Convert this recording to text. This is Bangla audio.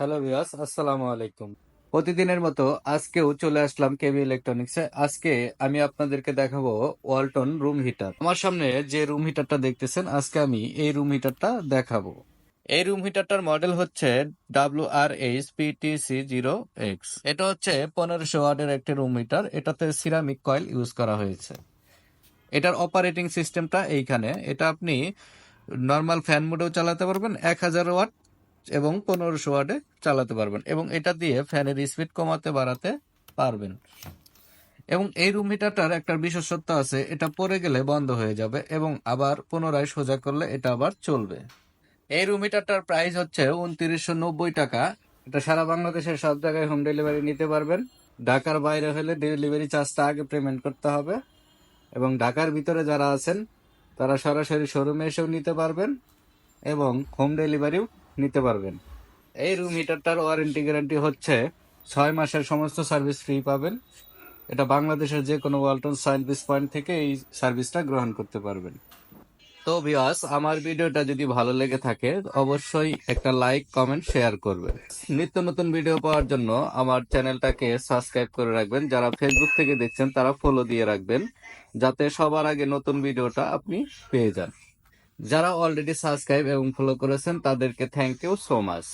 হ্যালো ভিউয়ার্স আসসালামু আলাইকুম প্রতিদিনের মতো আজকেও চলে আসলাম কেবি ইলেকট্রনিক্সে আজকে আমি আপনাদেরকে দেখাবো ওয়ালটন রুম হিটার আমার সামনে যে রুম হিটারটা দেখতেছেন, আজকে আমি এই রুম হিটারটা দেখাবো। এই রুম হিটারটার মডেল হচ্ছে W R H PTC zero X এটা হচ্ছে পনেরোশো ওয়াটের একটি রুম হিটার এটাতে সিরামিক কয়েল ইউজ করা হয়েছে। এটার অপারেটিং সিস্টেমটা এইখানে। এটা আপনি নর্মাল ফ্যান মোডেও চালাতে পারবেন। এক হাজার ওয়াট এবং পনেরোশো ওয়াটে চালাতে পারবেন। এবং এটা দিয়ে ফ্যানের স্পিড কমাতে, বাড়াতে পারবেন। এবং এই রুম হিটারটার একটা বিশেষত্ব আছে, এটা পরে গেলে বন্ধ হয়ে যাবে এবং আবার পুনরায় সোজা করলে এটা আবার চলবে। এই রুম হিটারটার প্রাইস হচ্ছে উনত্রিশশো নব্বই টাকা। এটা সারা বাংলাদেশের সব জায়গায় হোম ডেলিভারি নিতে পারবেন। ঢাকার বাইরে হলে ডেলিভারি চার্জটা আগে পেমেন্ট করতে হবে। এবং ঢাকার ভিতরে যারা আছেন, তারা সরাসরি শোরুমে এসেও নিতে পারবেন। এবং হোম ডেলিভারিও নিতে পারবেন। এই রুম হিটারটার ওয়ারেন্টি গ্যারান্টি হচ্ছে ছয় মাসের সমস্ত সার্ভিস ফ্রি পাবেন। এটা বাংলাদেশের যে কোনো ওয়ালটন সার্ভিস পয়েন্ট থেকে এই সার্ভিসটা গ্রহণ করতে পারবেন। তো বিয়াস আমার ভিডিওটা যদি ভালো লেগে থাকে, অবশ্যই একটা লাইক কমেন্ট শেয়ার করবেন। নিত্য নতুন ভিডিও পাওয়ার জন্য আমার চ্যানেলটাকে সাবস্ক্রাইব করে রাখবেন। যারা ফেসবুক থেকে দেখছেন, তারা ফলো দিয়ে রাখবেন। যাতে সবার আগে নতুন ভিডিওটা আপনি পেয়ে যান। যারা অলরেডি সাবস্ক্রাইব এবং ফলো করেছেন তাদেরকে থ্যাংক ইউ সো মাচ